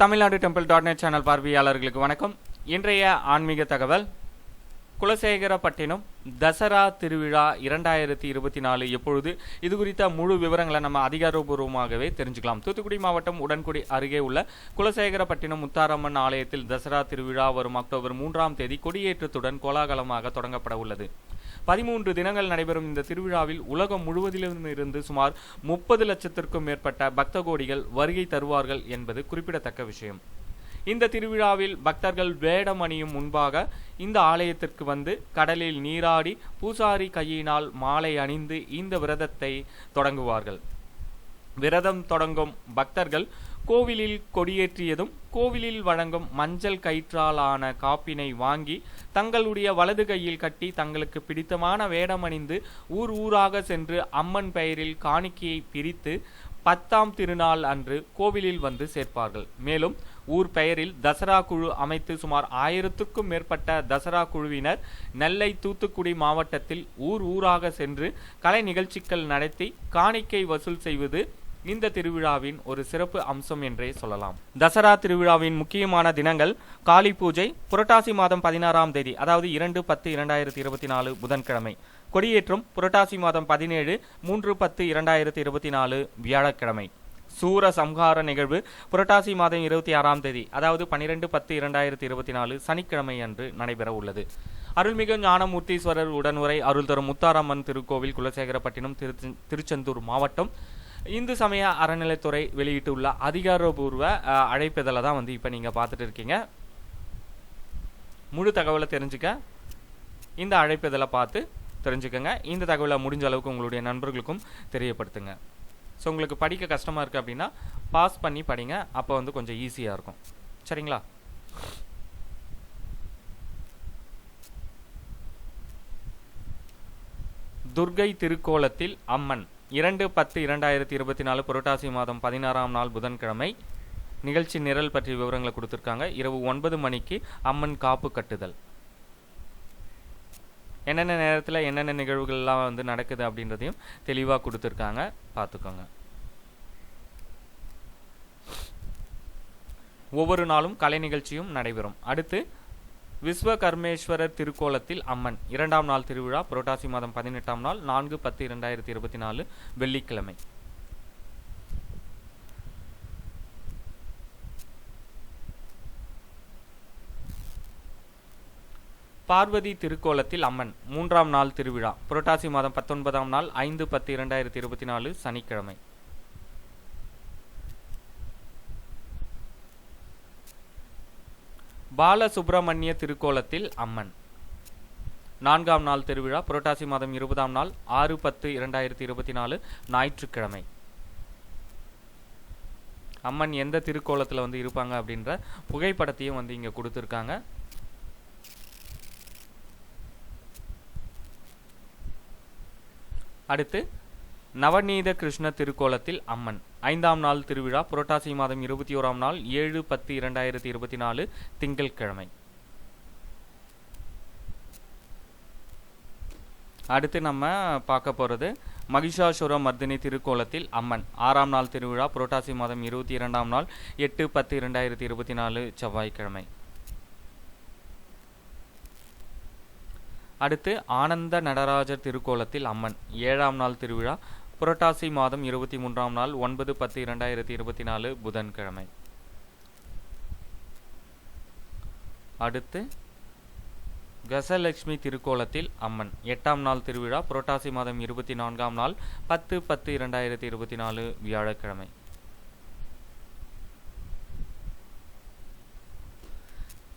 Tamil Nadu temple dot net channel பார்வையாளர்களுக்கு வணக்கம். இன்றைய ஆன்மீக தகவல். குலசேகரப்பட்டினம் தசரா திருவிழா இரண்டாயிரத்தி இருபத்தி நாலு எப்பொழுது? இது குறித்த முழு விவரங்களை நம்ம அதிகாரபூர்வமாகவே தெரிஞ்சுக்கலாம். தூத்துக்குடி மாவட்டம் உடன்குடி அருகே உள்ள குலசேகரப்பட்டினம் முத்தாரம்மன் ஆலயத்தில் தசரா திருவிழா வரும் அக்டோபர் மூன்றாம் தேதி கொடியேற்றத்துடன் கோலாகலமாக தொடங்கப்பட உள்ளது. பதிமூன்று தினங்கள் நடைபெறும் இந்த திருவிழாவில் உலகம் முழுவதிலும் இருந்து சுமார் முப்பது லட்சத்திற்கும் மேற்பட்ட பக்த கோடிகள் வருகை தருவார்கள் என்பது குறிப்பிடத்தக்க விஷயம். இந்த திருவிழாவில் பக்தர்கள் வேடம் அணியும் முன்பாக இந்த ஆலயத்திற்கு வந்து கடலில் நீராடி பூசாரி கையினால் மாலை அணிந்து இந்த விரதத்தை தொடங்குவார்கள். விரதம் தொடங்கும் பக்தர்கள் கோவிலில் கொடியேற்றியதும் கோவிலில் வழங்கும் மஞ்சள் கயிற்றாலான காப்பினை வாங்கி தங்களுடைய வலது கையில் கட்டி தங்களுக்கு பிடித்தமான வேடமணிந்து ஊர் ஊராக சென்று அம்மன் பெயரில் காணிக்கையை பிரித்து பத்தாம் திருநாள் அன்று கோவிலில் வந்து சேர்ப்பார்கள். மேலும் ஊர் பெயரில் தசரா குழு அமைத்து சுமார் ஆயிரத்துக்கும் மேற்பட்ட தசரா குழுவினர் நெல்லை தூத்துக்குடி மாவட்டத்தில் ஊர் ஊராக சென்று கலை நிகழ்ச்சிகள் நடத்தி காணிக்கை வசூல் செய்வது இந்த திருவிழாவின் ஒரு சிறப்பு அம்சம் என்றே சொல்லலாம். தசரா திருவிழாவின் முக்கியமான தினங்கள் காளி பூஜை புரட்டாசி மாதம் பதினாறாம் தேதி அதாவது இரண்டு பத்து இரண்டாயிரத்தி இருபத்தி நாலு புதன்கிழமை. கொடியேற்றம் புரட்டாசி மாதம் பதினேழு மூன்று பத்து இரண்டாயிரத்தி இருபத்தி நாலு வியாழக்கிழமை. சூர சம்ஹார நிகழ்வு புரட்டாசி மாதம் இருபத்தி ஆறாம் தேதி அதாவது பனிரெண்டு பத்து இரண்டாயிரத்தி இருபத்தி நாலு சனிக்கிழமை அன்று நடைபெற உள்ளது. அருள்மிகு ஞானமூர்த்தீஸ்வரர் உடனுரை அருள் தரும் முத்தாரம்மன் திருக்கோவில் குலசேகரப்பட்டினம் திரு திருச்செந்தூர் மாவட்டம் இந்து சமய அறநிலைத்துறை வெளியிட்டுள்ள அதிகாரபூர்வ அழைப்பிதழை தான் வந்து இப்போ நீங்கள் பார்த்துட்டு இருக்கீங்க. முழு தகவலை தெரிஞ்சுக்க இந்த அழைப்பிதழை பார்த்து தெரிஞ்சுக்கங்க. இந்த தகவலை முடிஞ்ச அளவுக்கு உங்களுடைய நண்பர்களுக்கும் தெரியப்படுத்துங்க. ஸோ உங்களுக்கு படிக்க கஷ்டமாக இருக்குது அப்படின்னா பாஸ் பண்ணி படிங்க. அப்போ வந்து கொஞ்சம் ஈஸியாக இருக்கும். சரிங்களா? துர்கை திருக்கோலத்தில் அம்மன். இரண்டு பத்து இரண்டாயிரத்தி இருபத்தி நாலு புரட்டாசி மாதம் பதினாறாம் நாள் புதன்கிழமை. நிகழ்ச்சி நிரல் பற்றிய விவரங்களை கொடுத்துருக்காங்க. இரவு ஒன்பது மணிக்கு அம்மன் காப்பு கட்டுதல். என்னென்ன நேரத்தில் என்னென்ன நிகழ்வுகள்லாம் வந்து நடக்குது அப்படின்றதையும் தெளிவாக கொடுத்துருக்காங்க. பார்த்துக்கோங்க. ஒவ்வொரு நாளும் கலை நிகழ்ச்சியும் நடைபெறும். அடுத்து விஸ்வகர்மேஸ்வரர் திருக்கோலத்தில் அம்மன். இரண்டாம் நாள் திருவிழா புரட்டாசி மாதம் பதினெட்டாம் நாள் நான்கு பத்து இரண்டாயிரத்தி இருபத்தி நாலு வெள்ளிக்கிழமை. பார்வதி திருக்கோலத்தில் அம்மன் மூன்றாம் நாள் திருவிழா புரட்டாசி மாதம் பத்தொன்பதாம் நாள் ஐந்து பத்து இரண்டாயிரத்தி இருபத்தி நாலு சனிக்கிழமை. பாலசுப்பிரமணிய திருக்கோலத்தில் அம்மன். நான்காம் நாள் திருவிழா புரட்டாசி மாதம் இருபதாம் நாள் ஆறு பத்து இரண்டாயிரத்தி இருபத்தி நாலு ஞாயிற்றுக்கிழமை. அம்மன் எந்த திருக்கோலத்தில் வந்து இருப்பாங்க அப்படின்ற புகைப்படத்தையும் வந்து இங்கே கொடுத்துருக்காங்க. அடுத்து நவநீத கிருஷ்ண திருக்கோலத்தில் அம்மன். ஐந்தாம் நாள் திருவிழா புரட்டாசி மாதம் இருபத்தி ஓராம் நாள் ஏழு பத்து இரண்டாயிரத்தி இருபத்தி நாலு திங்கட்கிழமை. அடுத்து நம்ம பார்க்க போகிறது மகிஷாசுர மர்தினி திருக்கோலத்தில் அம்மன். ஆறாம் நாள் திருவிழா புரட்டாசி மாதம் இருபத்தி இரண்டாம் நாள் எட்டு பத்து இரண்டாயிரத்தி இருபத்தி நாலு செவ்வாய்க்கிழமை. அடுத்து ஆனந்த நடராஜர் திருக்கோலத்தில் அம்மன். ஏழாம் நாள் திருவிழா புரட்டாசி மாதம் இருபத்தி மூன்றாம் நாள் ஒன்பது பத்து இரண்டாயிரத்தி இருபத்தி நாலு புதன்கிழமை. அடுத்து கசலட்சுமி திருக்கோலத்தில் அம்மன். எட்டாம் நாள் திருவிழா புரட்டாசி மாதம் இருபத்தி நான்காம் நாள் பத்து பத்து இரண்டாயிரத்தி இருபத்தி நாலு வியாழக்கிழமை.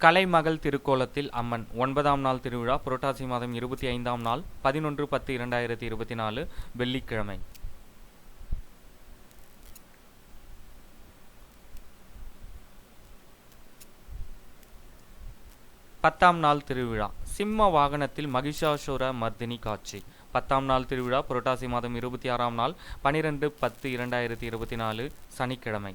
கலைமகள் திருக்கோலத்தில் அம்மன். ஒன்பதாம் நாள் திருவிழா புரட்டாசி மாதம் இருபத்தி ஐந்தாம் நாள் பதினொன்று பத்து இரண்டாயிரத்தி இருபத்தி நாலு வெள்ளிக்கிழமை. பத்தாம் நாள் திருவிழா சிம்ம வாகனத்தில் மகிஷாசுர மர்தினி காட்சி. பத்தாம் நாள் திருவிழா புரட்டாசி மாதம் இருபத்தி ஆறாம் நாள் பனிரெண்டு பத்து இரண்டாயிரத்தி இருபத்தி நாலு சனிக்கிழமை.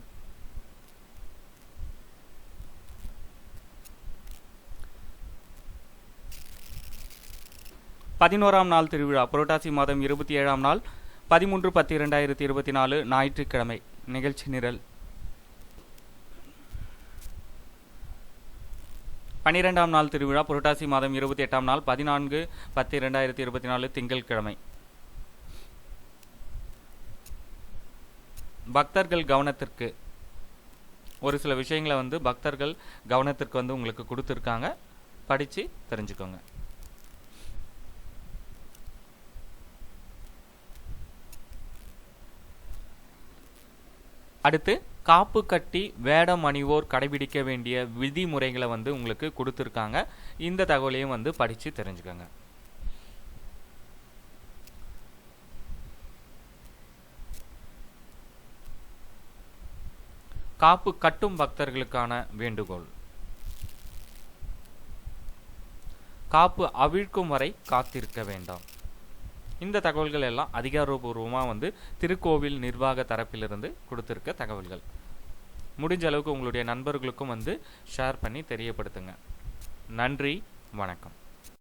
பதினோராம் நாள் திருவிழா புரட்டாசி மாதம் இருபத்தி ஏழாம் நாள் பதிமூன்று பத்து இரண்டாயிரத்தி இருபத்தி நாலு ஞாயிற்றுக்கிழமை. நிகழ்ச்சி நிரல். பன்னிரெண்டாம் நாள் திருவிழா புரட்டாசி மாதம் இருபத்தி எட்டாம் நாள் பதினான்கு பத்து இரண்டாயிரத்தி இருபத்தி நாலு திங்கட்கிழமை பக்தர்கள் கவனத்திற்கு. ஒரு சில விஷயங்களை வந்து பக்தர்கள் கவனத்திற்கு வந்து உங்களுக்கு கொடுத்துருக்காங்க. படித்து தெரிஞ்சுக்கோங்க. அடுத்து காப்பு கட்டி வேடம் அணிவோர் கடைபிடிக்க வேண்டிய விதிமுறைகளை வந்து உங்களுக்கு கொடுத்துருக்காங்க. இந்த தகவலையும் வந்து படித்து தெரிஞ்சுக்கோங்க. காப்பு கட்டும் பக்தர்களுக்கான வேண்டுகோள். காப்பு அவிழ்க்கும் வரை காத்திருக்க வேண்டாம். இந்த தகவல்கள் எல்லாம் அதிகாரபூர்வமாக வந்து திருக்கோவில் நிர்வாக தரப்பிலிருந்து கொடுத்துருக்க தகவல்கள். முடிஞ்ச அளவுக்கு உங்களுடைய நண்பர்களுக்கும் வந்து ஷேர் பண்ணி தெரியப்படுத்துங்க. நன்றி வணக்கம்.